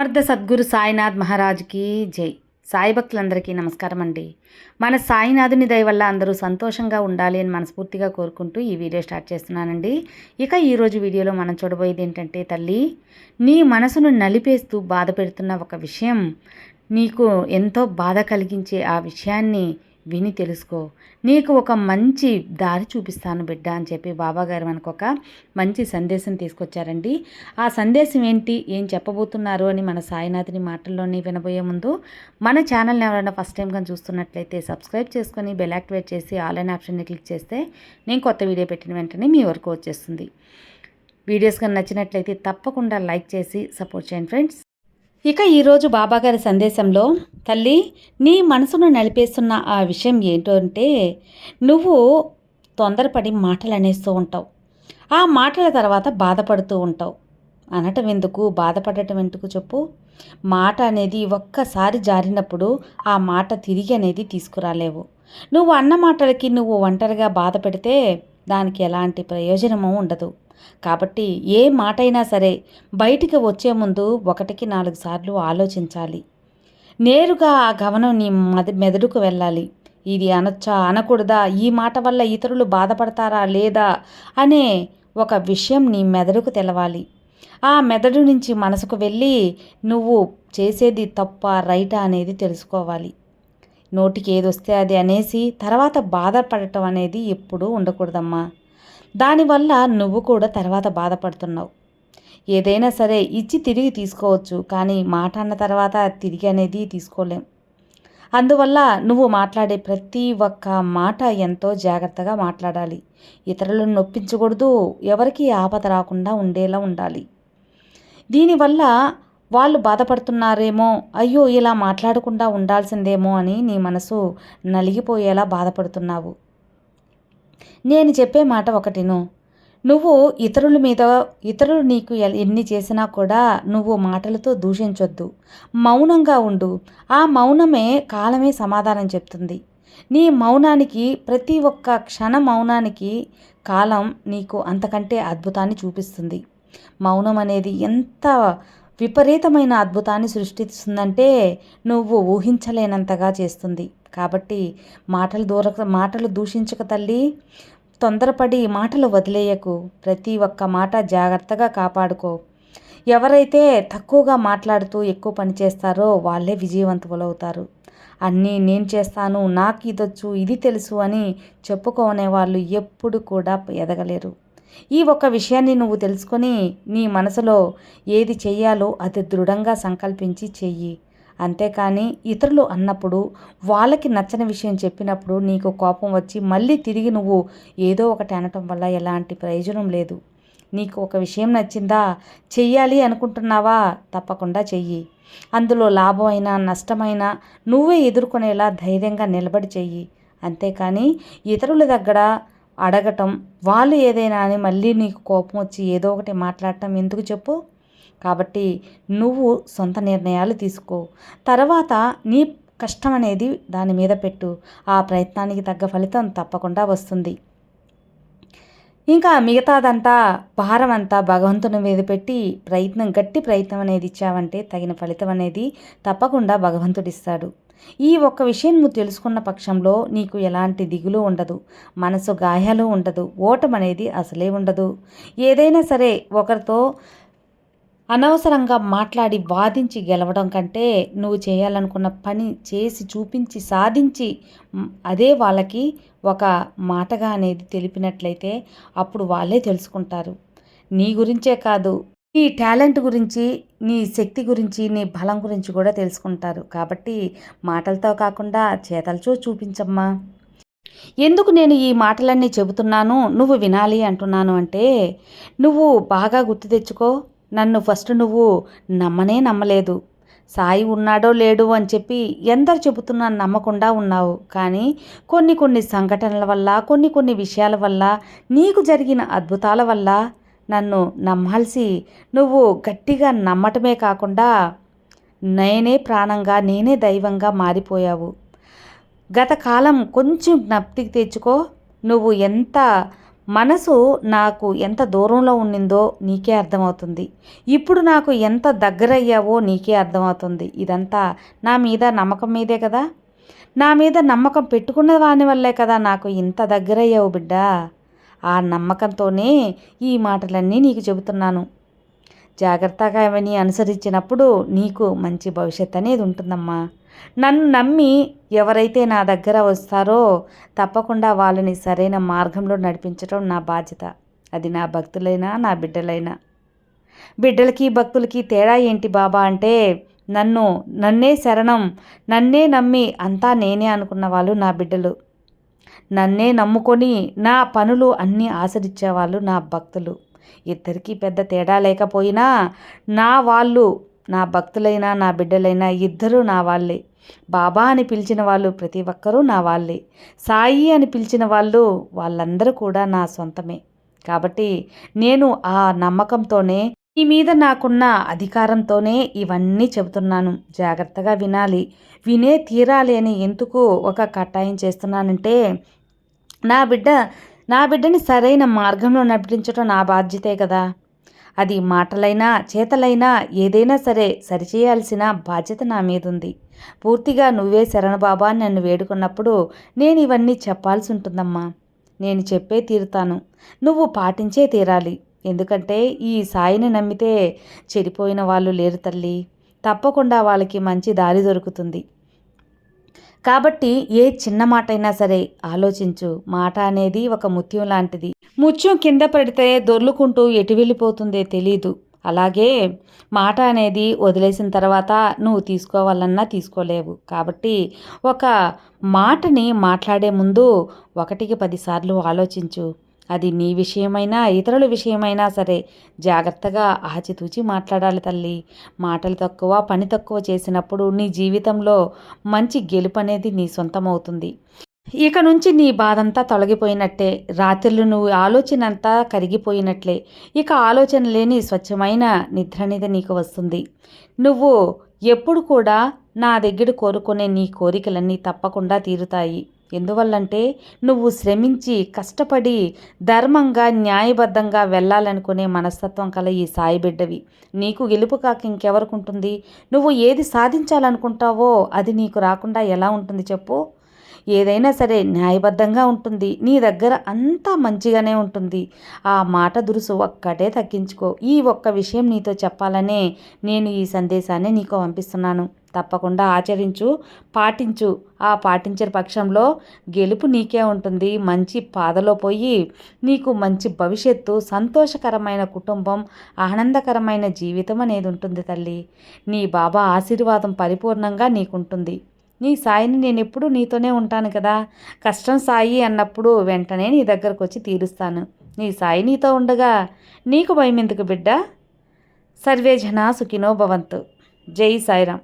సమర్థ సద్గురు సాయినాథ్ మహారాజ్కి జై. సాయి భక్తులందరికీ నమస్కారం అండి మన సాయినాథుని దయ వల్ల అందరూ సంతోషంగా ఉండాలి అని మనస్ఫూర్తిగా కోరుకుంటూ ఈ వీడియో స్టార్ట్ చేస్తున్నానండి. ఇక ఈరోజు వీడియోలో మనం చూడబోయేది ఏంటంటే తల్లి నీ మనసును నలిపేస్తూ బాధ పెడుతున్న ఒక విషయం. నీకు ఎంతో బాధ కలిగించే ఆ విషయాన్ని విని తెలుసుకో. నీకు ఒక మంచి దారి చూపిస్తాను బిడ్డ అని చెప్పి బాబాగారు మనకు ఒక మంచి సందేశం తీసుకొచ్చారండి. ఆ సందేశం ఏంటి? ఏం చెప్పబోతున్నారు అని మన సాయినాథుని మాటల్లోని వినబోయే ముందు మన ఛానల్ని ఎవరైనా ఫస్ట్ టైం కానీ చూస్తున్నట్లయితే సబ్స్క్రైబ్ చేసుకొని బెల్ యాక్టివేట్ చేసి ఆన్లైన్ ఆప్షన్ని క్లిక్ చేస్తే నేను కొత్త వీడియో పెట్టిన వెంటనే మీ వరకు వచ్చేస్తుంది. వీడియోస్ కానీ నచ్చినట్లయితే తప్పకుండా లైక్ చేసి సపోర్ట్ చేయండి ఫ్రెండ్స్. ఇక ఈరోజు బాబాగారి సందేశంలో తల్లి నీ మనసును నలిపేస్తున్న ఆ విషయం ఏంటో అంటే నువ్వు తొందరపడి మాటలు అనేస్తూ ఉంటావు. ఆ మాటల తర్వాత బాధపడుతూ ఉంటావు. అనటం ఎందుకు? బాధపడటం ఎందుకు చెప్పు. మాట అనేది ఒక్కసారి జారినప్పుడు ఆ మాట తిరిగి అనేది తీసుకురాలేవు. నువ్వు అన్న మాటలకి నువ్వు ఒంటరిగా బాధ పెడితే దానికి ఎలాంటి ప్రయోజనము ఉండదు. కాబట్టి ఏ మాటైనా సరే బయటికి వచ్చే ముందు ఒకటికి నాలుగు సార్లు ఆలోచించాలి. నేరుగా ఆ గమనం నీ మద మెదడుకు వెళ్ళాలి. ఇది అనొచ్చా అనకూడదా? ఈ మాట వల్ల ఇతరులు బాధపడతారా లేదా? అనే ఒక విషయం నీ మెదడుకు తెలవాలి. ఆ మెదడు నుంచి మనసుకు వెళ్ళి నువ్వు చేసేది తప్ప రైటా అనేది తెలుసుకోవాలి. నోటికి ఏదొస్తే అది అనేసి తర్వాత బాధపడటం అనేది ఎప్పుడూ ఉండకూడదమ్మా. దానివల్ల నువ్వు కూడా తర్వాత బాధపడుతున్నావు. ఏదైనా సరే ఇచ్చి తిరిగి తీసుకోవచ్చు కానీ మాట అన్న తర్వాత తిరిగి అనేది తీసుకోలేం. అందువల్ల నువ్వు మాట్లాడే ప్రతి ఒక్క మాట ఎంతో జాగ్రత్తగా మాట్లాడాలి. ఇతరులను నొప్పించకూడదు ఎవరికి ఆపద రాకుండా ఉండేలా ఉండాలి. దీనివల్ల వాళ్ళు బాధపడుతున్నారేమో అయ్యో ఇలా మాట్లాడకుండా ఉండాల్సిందేమో అని నీ మనసు నలిగిపోయేలా బాధపడుతున్నావు. నేను చెప్పే మాట ఒకటిను. నువ్వు ఇతరుల మీద ఇతరులు నీకు ఎన్ని చేసినా కూడా నువ్వు మాటలతో దూషించొద్దు. మౌనంగా ఉండు. ఆ మౌనమే కాలమే సమాధానం చెప్తుంది. నీ మౌనానికి ప్రతి ఒక్క క్షణ మౌనానికి కాలం నీకు అంతకంటే అద్భుతాన్ని చూపిస్తుంది. మౌనం అనేది ఎంత విపరీతమైన అద్భుతాన్ని సృష్టిస్తుందంటే నువ్వు ఊహించలేనంతగా చేస్తుంది. కాబట్టి మాటలు దూర మాటలు దూషించక తల్లి తొందరపడి మాటలు వదిలేయకు. ప్రతి ఒక్క మాట జాగ్రత్తగా కాపాడుకో. ఎవరైతే తక్కువగా మాట్లాడుతూ ఎక్కువ పని చేస్తారో వాళ్ళే విజయవంతులవుతారు అన్నీ నేను చేస్తాను నాకు ఇదొచ్చు ఇది తెలుసు అని చెప్పుకోనే వాళ్ళు ఎప్పుడు కూడా ఎదగలేరు. ఈ ఒక్క విషయాన్ని నువ్వు తెలుసుకొని నీ మనసులో ఏది చెయ్యాలో అది దృఢంగా సంకల్పించి చెయ్యి. అంతేకాని ఇతరులు అన్నప్పుడు వాళ్ళకి నచ్చని విషయం చెప్పినప్పుడు నీకు కోపం వచ్చి మళ్ళీ తిరిగి నువ్వు ఏదో ఒకటి అనటం వల్ల ఎలాంటి ప్రయోజనం లేదు. నీకు ఒక విషయం నచ్చిందా చెయ్యాలి అనుకుంటున్నావా? తప్పకుండా చెయ్యి. అందులో లాభమైనా నష్టమైనా నువ్వే ఎదుర్కొనేలా ధైర్యంగా నిలబడి చెయ్యి. అంతేకాని ఇతరుల దగ్గర అడగటం వాళ్ళు ఏదైనా అని మళ్ళీ నీకు కోపం వచ్చి ఏదో ఒకటి మాట్లాడటం ఎందుకు చెప్పు? కాబట్టి నువ్వు సొంత నిర్ణయాలు తీసుకో. తర్వాత నీ కష్టం అనేది దాని మీద పెట్టు. ఆ ప్రయత్నానికి తగ్గ ఫలితం తప్పకుండా వస్తుంది. ఇంకా మిగతాదంతా భారం అంతా భగవంతుని మీద పెట్టి ప్రయత్నం గట్టి ప్రయత్నం అనేది ఇచ్చావంటే తగిన ఫలితం అనేది తప్పకుండా భగవంతుడిస్తాడు. ఈ ఒక్క విషయం నువ్వు తెలుసుకున్న పక్షంలో నీకు ఎలాంటి దిగులు ఉండదు. మనసు గాయాలు ఉండదు. ఓటం అనేది అసలే ఉండదు. ఏదైనా సరే ఒకరితో అనవసరంగా మాట్లాడి వాదించి గెలవడం కంటే నువ్వు చేయాలనుకున్న పని చేసి చూపించి సాధించి అదే వాళ్ళకి ఒక మాటగా అనేది తెలిపినట్లయితే అప్పుడు వాళ్ళే తెలుసుకుంటారు. నీ గురించే కాదు. నీ టాలెంట్ గురించి నీ శక్తి గురించి నీ బలం గురించి కూడా తెలుసుకుంటారు. కాబట్టి మాటలతో కాకుండా చేతలచో చూపించమ్మా. ఎందుకు నేను ఈ మాటలన్నీ చెబుతున్నాను? నువ్వు వినాలి అంటున్నాను అంటే నువ్వు బాగా గుర్తు తెచ్చుకో. నన్ను ఫస్ట్ నువ్వు నమ్మనే నమ్మలేదు. సాయి ఉన్నాడో లేడు అని చెప్పి ఎందరు చెబుతున్నా నమ్మకుండా ఉన్నావు. కానీ కొన్ని కొన్ని సంఘటనల వల్ల కొన్ని కొన్ని విషయాల వల్ల నీకు జరిగిన అద్భుతాల వల్ల నన్ను నమ్మాల్సి నువ్వు గట్టిగా నమ్మటమే కాకుండా నేనే ప్రాణంగా నేనే దైవంగా మారిపోయావు. గత కాలం కొంచెం జ్ఞప్తికి తెచ్చుకో నువ్వు ఎంత మనసు నాకు ఎంత దూరంలో ఉండిందో నీకే అర్థమవుతుంది. ఇప్పుడు నాకు ఎంత దగ్గరయ్యావో నీకే అర్థమవుతుంది. ఇదంతా నా మీద నమ్మకం మీదే కదా? నా మీద నమ్మకం పెట్టుకున్న వాని వల్లే కదా నాకు ఇంత దగ్గరయ్యావు బిడ్డా? ఆ నమ్మకంతోనే ఈ మాటలన్నీ నీకు చెబుతున్నాను. జాగ్రత్తగా అవన్నీ అనుసరించినప్పుడు నీకు మంచి భవిష్యత్ అనేది ఉంటుందమ్మా. నన్ను నమ్మి ఎవరైతే నా దగ్గర వస్తారో తప్పకుండా వాళ్ళని సరైన మార్గంలో నడిపించడం నా బాధ్యత. అది నా భక్తులైనా నా బిడ్డలైనా. బిడ్డలకి భక్తులకి తేడా ఏంటి బాబా అంటే నన్ను నన్నే శరణం నన్నే నమ్మి అంతా నేనే అనుకున్న వాళ్ళు నా బిడ్డలు. నన్నే నమ్ముకొని నా పనులు అన్నీ ఆచరించేవాళ్ళు నా భక్తులు. ఇద్దరికీ పెద్ద తేడా లేకపోయినా నా వాళ్ళు నా భక్తులైనా నా బిడ్డలైనా ఇద్దరూ నా వాళ్ళే. బాబా అని పిలిచిన వాళ్ళు ప్రతి ఒక్కరూ నా వాళ్ళే. సాయి అని పిలిచిన వాళ్ళు వాళ్ళందరూ కూడా నా సొంతమే. కాబట్టి నేను ఆ నమ్మకంతోనే ఈ మీద నాకున్న అధికారంతోనే ఇవన్నీ చెబుతున్నాను. జాగ్రత్తగా వినాలి. వినే తీరాలి అని ఎందుకు ఒక కట్టాయం చేస్తున్నానంటే నా బిడ్డ నా బిడ్డని సరైన మార్గంలో నడిపించడం నా బాధ్యతే కదా. అది మాటలైనా చేతలైనా ఏదైనా సరే సరిచేయాల్సిన బాధ్యత నా మీద ఉంది పూర్తిగా నువ్వే శరణబాబా అని నన్ను వేడుకున్నప్పుడు నేను ఇవన్నీ చెప్పాల్సి ఉంటుందమ్మా నేను చెప్పే తీరుతాను. నువ్వు పాటించే తీరాలి. ఎందుకంటే ఈ సాయిని నమ్మితే చెడిపోయిన వాళ్ళు లేరు తల్లి. తప్పకుండా వాళ్ళకి మంచి దారి దొరుకుతుంది. కాబట్టి ఏ చిన్న మాట అయినా సరే ఆలోచించు. మాట అనేది ఒక ముత్యం లాంటిది. ముత్యం కింద పడితే దొర్లుకుంటూ ఎటు వెళ్ళిపోతుందే తెలీదు. అలాగే మాట అనేది వదిలేసిన తర్వాత నువ్వు తీసుకోవాలన్నా తీసుకోలేవు. కాబట్టి ఒక మాటని మాట్లాడే ముందు ఒకటికి పదిసార్లు ఆలోచించు. అది నీ విషయమైనా ఇతరుల విషయమైనా సరే జాగ్రత్తగా ఆచితూచి మాట్లాడాలి తల్లి. మాటలు తక్కువ పని తక్కువ చేసినప్పుడు నీ జీవితంలో మంచి గెలుపు అనేది నీ సొంతమవుతుంది. ఇక నుంచి నీ బాధంతా తొలగిపోయినట్టే రాత్రులు నువ్వు ఆలోచన అంతా కరిగిపోయినట్లే. ఇక ఆలోచన లేని స్వచ్ఛమైన నిద్ర అనేది నీకు వస్తుంది. నువ్వు ఎప్పుడు కూడా నా దగ్గర కోరుకునే నీ కోరికలన్నీ తప్పకుండా తీరుతాయి. ఎందువల్లంటే నువ్వు శ్రమించి కష్టపడి ధర్మంగా న్యాయబద్ధంగా వెళ్ళాలనుకునే మనస్తత్వం కల ఈ సాయి బిడ్డవి. నీకు గెలుపు కాక ఇంకెవరికి ఉంటుంది నువ్వు ఏది సాధించాలనుకుంటావో అది నీకు రాకుండా ఎలా ఉంటుంది చెప్పు? ఏదైనా సరే న్యాయబద్ధంగా ఉంటుంది. నీ దగ్గర అంతా మంచిగానే ఉంటుంది. ఆ మాట దురుసు ఒక్కటే తగ్గించుకో. ఈ ఒక్క విషయం నీతో చెప్పాలనే నేను ఈ సందేశాన్ని నీకు పంపిస్తున్నాను. తప్పకుండా ఆచరించు పాటించు. ఆ పాటించే పక్షంలో గెలుపు నీకే ఉంటుంది. మంచి పాదలో పోయి నీకు మంచి భవిష్యత్తు సంతోషకరమైన కుటుంబం ఆనందకరమైన జీవితం అనేది ఉంటుంది తల్లి. నీ బాబా ఆశీర్వాదం పరిపూర్ణంగా నీకుంటుంది. నీ సాయిని నేను ఎప్పుడూ నీతోనే ఉంటాను కదా. కష్టం సాయి అన్నప్పుడు వెంటనే నీ దగ్గరకు వచ్చి తీరుస్తాను. నీ సాయి నీతో ఉండగా నీకు భయం ఎందుకు బిడ్డ? సర్వే జనా సుఖినో భవంతు. జై సాయిరామ్.